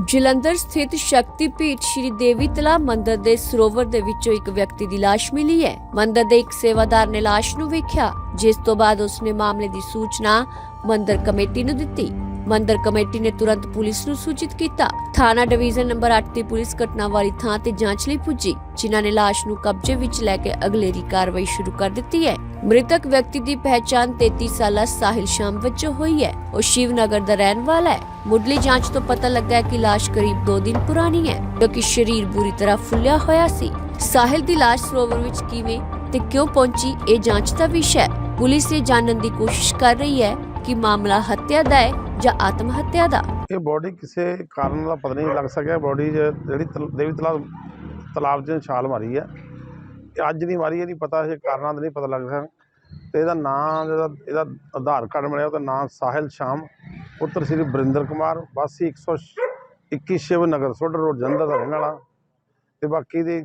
ਜਲੰਧਰ ਸਥਿਤ ਸ਼ਕਤੀਪੀਠ ਸ਼੍ਰੀ ਦੇਵੀ ਤਲਾ ਮੰਦਿਰ ਦੇ ਸਰੋਵਰ ਦੇ ਵਿੱਚੋਂ ਇੱਕ ਵਿਅਕਤੀ ਦੀ ਲਾਸ਼ ਮਿਲੀ ਹੈ। ਮੰਦਿਰ ਦੇ ਇੱਕ ਸੇਵਾਦਾਰ ਨੇ ਲਾਸ਼ ਨੂੰ ਵੇਖਿਆ, ਜਿਸ ਤੋਂ ਬਾਅਦ ਉਸਨੇ ਮਾਮਲੇ ਦੀ ਸੂਚਨਾ ਮੰਦਿਰ ਕਮੇਟੀ ਨੂੰ ਦਿੱਤੀ। ਮੰਦਿਰ ਕਮੇਟੀ ਨੇ ਤੁਰੰਤ ਪੁਲਿਸ ਨੂੰ ਸੂਚਿਤ ਕੀਤਾ। ਥਾਣਾ ਡਿਵੀਜ਼ਨ ਨੰਬਰ 8 ਦੀ ਪੁਲਿਸ ਘਟਨਾ ਵਾਲੀ ਥਾਂ ਤੇ ਜਾਂਚ ਲਈ ਪੁੱਜੀ, ਜਿਨ੍ਹਾਂ ਨੇ ਲਾਸ਼ ਨੂੰ ਕਬਜ਼ੇ ਵਿੱਚ ਲੈ ਕੇ ਅਗਲੇਰੀ ਕਾਰਵਾਈ ਸ਼ੁਰੂ ਕਰ ਦਿੱਤੀ ਹੈ। ਮ੍ਰਿਤਕ ਵਿਅਕਤੀ ਦੀ ਪਹਿਚਾਣ 33 ਸਾਲਾ ਸਾਹਿਲ ਸ਼ਾਮ ਵਜੋਂ ਹੋਈ ਹੈ। ਉਹ ਸ਼ਿਵਨਗਰ ਦਾ ਰਹਿਣ ਵਾਲਾ ਹੈ। ਮੁੱਢਲੀ ਜਾਂਚ ਤੋਂ ਪਤਾ ਲੱਗਾ ਹੈ ਕਿ ਲਾਸ਼ ਕਰੀਬ 2 ਦਿਨ ਪੁਰਾਣੀ ਹੈ ਕਿਉਂਕਿ ਸਰੀਰ ਬੁਰੀ ਤਰ੍ਹਾਂ ਫੁੱਲਿਆ ਹੋਇਆ ਸੀ। ਸਾਹਿਲ ਦੀ ਲਾਸ਼ ਸਰੋਵਰ ਵਿੱਚ ਕਿਵੇਂ ਤੇ ਕਿਉਂ ਪਹੁੰਚੀ, ਇਹ ਜਾਂਚ ਦਾ ਵਿਸ਼ਾ ਹੈ। ਪੁਲਿਸ ਇਹ ਜਾਣਨ ਦੀ ਕੋਸ਼ਿਸ਼ ਕਰ ਰਹੀ ਹੈ ਕਿ ਮਾਮਲਾ ਹੱਤਿਆ ਦਾ ਹੈ ਜਾਂ ਆਤਮ ਹੱਤਿਆ ਦਾ? ਇਹ ਬੋਡੀ ਕਿਸੇ ਕਾਰਨ ਦਾ ਪਤਾ ਨਹੀਂ ਲੱਗ ਸਕਿਆ। ਬੋਡੀ ਜਿਹੜੀ ਦੇਵੀ ਤਲਾਬ ਤਲਾਬ 'ਚ ਛਾਲ ਮਾਰੀ ਹੈ ਇਹ ਅੱਜ ਨਹੀਂ ਮਾਰੀ ਇਹਦੀ ਪਤਾ ਇਹ ਕਾਰਨਾਂ ਦਾ ਨਹੀਂ ਪਤਾ ਲੱਗ ਸਕਿਆ। ਤੇ ਇਹਦਾ ਨਾਂ ਜਿਹੜਾ ਇਹਦਾ ਆਧਾਰ ਕਾਰਡ ਮਿਲਿਆ, ਉਹਦਾ ਨਾਂ ਸਾਹਿਲ ਸ਼ਾਮ, ਪੁੱਤਰ ਸ੍ਰੀ ਬਰਿੰਦਰ ਕੁਮਾਰ, ਵਾਸੀ 121 ਸ਼ਿਵ ਨਗਰ ਸੋਡਰ ਰੋਡ, ਜਲੰਧਰ ਦਾ ਰਹਿਣ ਵਾਲਾ। ਤੇ ਬਾਕੀ ਦੀ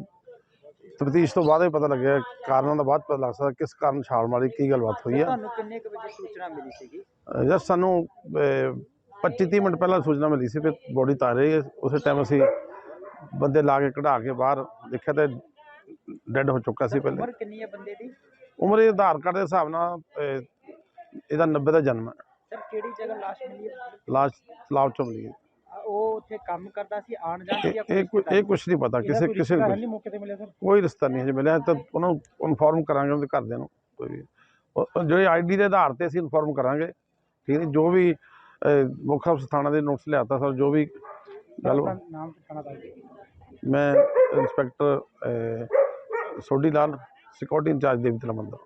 ਤਫਤੀਸ਼ ਤੋਂ ਬਾਅਦ ਹੀ ਪਤਾ ਲੱਗਿਆ ਕਾਰਨਾਂ ਦਾ ਬਾਅਦ ਪਤਾ ਲੱਗ ਸਕਦਾ ਕਿਸ ਕਾਰਨ ਛਾਲ ਮਾਰੀ ਕੀ ਗੱਲਬਾਤ ਹੋਈ ਹੈ ਤੁਹਾਨੂੰ ਕਿੰਨੇ ਕੁ ਵਜੇ ਸੂਚਨਾ ਮਿਲੀ ਸੀਗੀ? ਜਸ ਸਾਨੂੰ 25-30 ਮਿੰਟ ਪਹਿਲਾਂ ਸੂਚਨਾ ਮਿਲੀ ਸੀ ਕਿ ਬੋਡੀ ਤਾਰ ਉਸੇ ਟਾਈਮ ਅਸੀਂ ਬੰਦੇ ਲਾ ਕੇ ਕਢਾ ਕੇ ਬਾਹਰ ਦੇਖਿਆ ਤੇ ਡੈੱਡ ਹੋ ਚੁੱਕਾ ਸੀ ਪਹਿਲੇ। ਉਮਰ ਕਿੰਨੀ ਹੈ ਬੰਦੇ ਦੀ? ਉਮਰ ਇਹ ਆਧਾਰ ਕਾਰਡ ਦੇ ਹਿਸਾਬ ਨਾਲ ਇਹਦਾ 90 ਦਾ ਜਨਮ ਹੈ। ਸਰ ਕਿਹੜੀ ਜਗ੍ਹਾ ਲਾਸ਼ ਮਿਲੀ ਹੈ? ਲਾਸ਼ ਤਲਾਬ ਚੋਂ ਮਿਲੀ ਹੈ। ਉੱਥੇ ਕੰਮ ਕਰਦਾ ਸੀ ਆਣ ਜਾਣ ਸੀ ਇਹ ਜਾਂ ਇਹ ਕੁਝ ਨਹੀਂ। ਪਤਾ ਕਿਸੇ ਕਿਸੇ ਨੂੰ ਕੁਛ- ਮੌਕੇ ਤੇ ਮਿਲਿਆ ਸਰ। ਕੋਈ ਰਿਸ਼ਤਾ ਨਹੀਂ ਹਜੇ ਮਿਲਿਆ ਤਾਂ ਉਹਨੂੰ ਇਨਫੋਰਮ ਕਰਾਂਗੇ ਉਹਦੇ ਘਰਦਿਆਂ ਨੂੰ ਕੋਈ ਵੀ। ਉਹ- ਜਿਹੜੇ ਆਈਡੀ ਦੇ ਆਧਾਰ ਤੇ ਅਸੀਂ ਇਨਫੋਰਮ ਕਰਾਂਗੇ। ਠੀਕ ਹੈ ਜੋ ਵੀ ਅਹ, ਮੁੱਖ ਅਫਸਰ ਥਾਣਾ ਦੇ ਨੋਟਿਸ ਲਿਆਤਾ ਸਰ ਜੋ ਵੀ ਗੱਲ ਆਪਣਾ ਨਾਮ ਦੱਸ ਦਿਓ। ਮੈਂ ਇੰਸਪੈਕਟਰ ਅਹ, ਸੋਢੀ ਲਾਲ ਸਿਕਿਉਰਿਟੀ ਇੰਚਾਰਜ ਦੇਵੀ ਮੰਦਰ।